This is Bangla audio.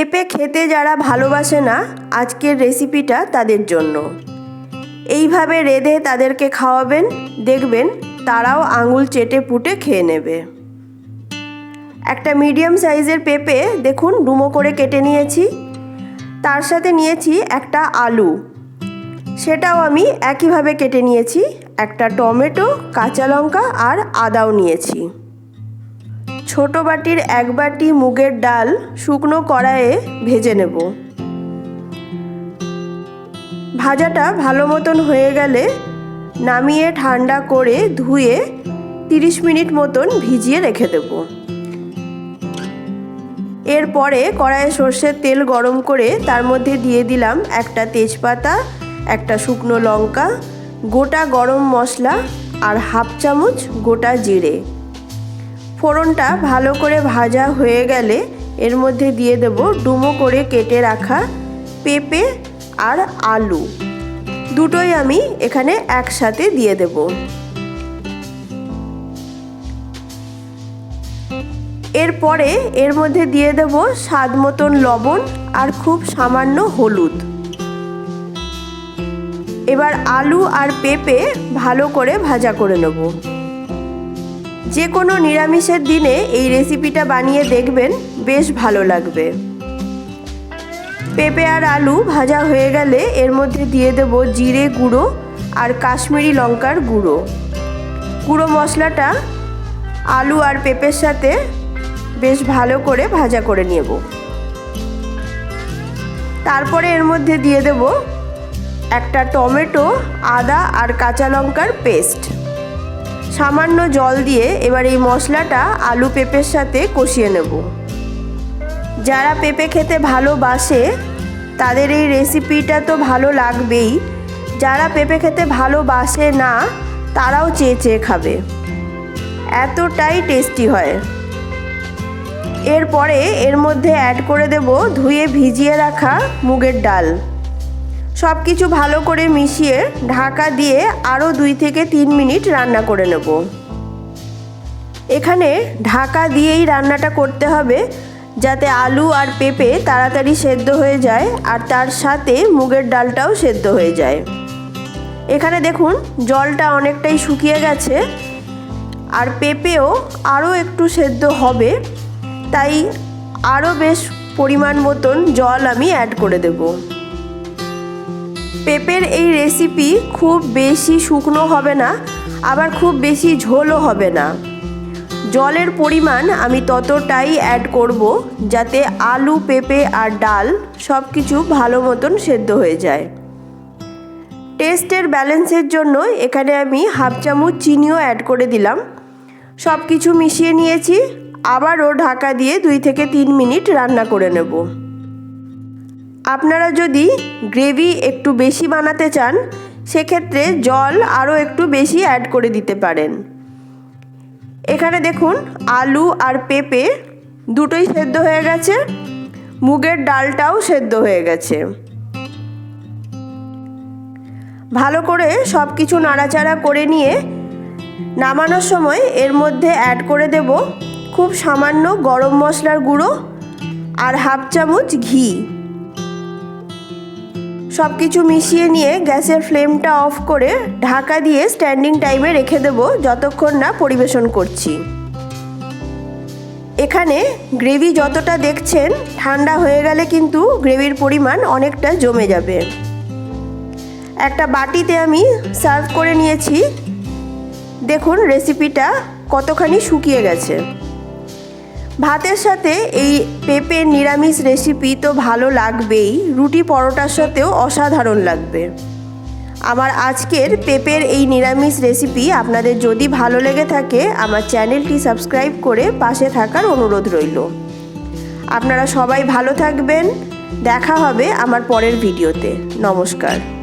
পেঁপে খেতে যারা ভালোবাসে না, আজকের রেসিপিটা তাদের জন্য। এইভাবে রেঁধে তাদেরকে খাওয়াবেন, দেখবেন তারাও আঙুল চেটে পুটে খেয়ে নেবে। একটা মিডিয়াম সাইজের পেঁপে দেখুন, ডুমো করে কেটে নিয়েছি। তার সাথে নিয়েছি একটা আলু। সেটাও আমি একইভাবে কেটে নিয়েছি, একটা টমেটো, কাঁচা লঙ্কা আর আদাও নিয়েছি। ছোট বাটির এক বাটি মুগের ডাল শুকনো কড়াইয়ে ভেজে নেব। ভাজাটা ভালো মতন হয়ে গেলে নামিয়ে ঠান্ডা করে ধুয়ে তিরিশ মিনিট মতন ভিজিয়ে রেখে দেব। এরপরে কড়াইয়ে সর্ষের তেল গরম করে তার মধ্যে দিয়ে দিলাম একটা তেজপাতা, একটা শুকনো লঙ্কা, গোটা গরম মশলা আর হাফ চামচ গোটা জিরে। ফোড়নটা ভালো করে ভাজা হয়ে গেলে এর মধ্যে দিয়ে দেব ডুমো করে কেটে রাখা পেঁপে আর আলু। দুটোই আমি এখানে একসাথে দিয়ে দেব। এরপরে এর মধ্যে দিয়ে দেব স্বাদ মতন লবণ আর খুব সামান্য হলুদ। এবার আলু আর পেঁপে ভালো করে ভাজা করে নেব। যে কোনো নিরামিষের দিনে এই রেসিপিটা বানিয়ে দেখবেন, বেশ ভালো লাগবে। পেঁপে আর আলু ভাজা হয়ে গেলে এর মধ্যে দিয়ে দেব জিরে গুঁড়ো আর কাশ্মীরি লঙ্কার গুঁড়ো। গুঁড়ো মশলাটা আলু আর পেঁপের সাথে বেশ ভালো করে ভাজা করে নেব। তারপরে এর মধ্যে দিয়ে দেব একটা টমেটো, আদা আর কাঁচা লঙ্কার পেস্ট। সামান্য জল দিয়ে এবার এই মশলাটা আলু পেঁপের সাথে কষিয়ে নেব। যারা পেঁপে খেতে ভালোবাসে, তাদের এই রেসিপিটা তো ভালো লাগবেই। যারা পেঁপে খেতে ভালোবাসে না, তারাও চেয়ে চেয়ে খাবে। এতটাই টেস্টি হয়। এরপরে এর মধ্যে অ্যাড করে দেব ধুয়ে ভিজিয়ে রাখা মুগের ডাল। সব কিছু ভালো করে মিশিয়ে ঢাকা দিয়ে আরও দুই থেকে তিন মিনিট রান্না করে নেব। এখানে ঢাকা দিয়েই রান্নাটা করতে হবে যাতে আলু আর পেঁপে তাড়াতাড়ি সেদ্ধ হয়ে যায় আর তার সাথে মুগের ডালটাও সেদ্ধ হয়ে যায়। এখানে দেখুন জলটা অনেকটাই শুকিয়ে গেছে আর পেঁপেও আরও একটু সেদ্ধ হবে, তাই আরও বেশ পরিমাণ মতন জল আমি অ্যাড করে দেবো। পেঁপের এই রেসিপি খুব বেশি শুকনো হবে না, আবার খুব বেশি ঝোলও হবে না। জলের পরিমাণ আমি ততটাই অ্যাড করব যাতে আলু, পেঁপে আর ডাল সব কিছু ভালো মতন সেদ্ধ হয়ে যায়। টেস্টের ব্যালেন্সের জন্য এখানে আমি হাফ চামচ চিনিও অ্যাড করে দিলাম। সব কিছু মিশিয়ে নিয়েছি, আবারও ঢাকা দিয়ে দুই থেকে তিন মিনিট রান্না করে নেব। আপনারা যদি গ্রেভি একটু বেশি বানাতে চান, সেক্ষেত্রে জল আরও একটু বেশি অ্যাড করে দিতে পারেন। এখানে দেখুন, আলু আর পেঁপে দুটোই সেদ্ধ হয়ে গেছে। মুগের ডালটাও সেদ্ধ হয়ে গেছে। ভালো করে সব কিছু নাড়াচাড়া করে নিয়ে নামানোর সময় এর মধ্যে অ্যাড করে দেব খুব সামান্য গরম মশলার গুঁড়ো আর হাফ চামচ ঘি। সব কিছু মিশিয়ে নিয়ে গ্যাসের ফ্লেমটা অফ করে ঢাকা দিয়ে স্ট্যান্ডিং টাইমে রেখে দেব যতক্ষণ না পরিবেশন করছি। এখানে গ্রেভি যতটা দেখছেন, ঠান্ডা হয়ে গেলে কিন্তু গ্রেভির পরিমাণ অনেকটা জমে যাবে। একটা বাটিতে আমি সার্ভ করে নিয়েছি। দেখুন রেসিপিটা কতখানি শুকিয়ে গেছে। ভাতের সাথে এই পেঁপের নিরামিষ রেসিপি তো ভালো লাগবেই। রুটি পরোটার সাথেও অসাধারণ লাগবে। আমার আজকের পেঁপের এই নিরামিষ রেসিপি আপনাদের যদি ভালো লেগে থাকে, আমার চ্যানেলটি সাবস্ক্রাইব করে পাশে থাকার অনুরোধ রইল। আপনারা সবাই ভালো থাকবেন। দেখা হবে আমার পরের ভিডিওতে নমস্কার।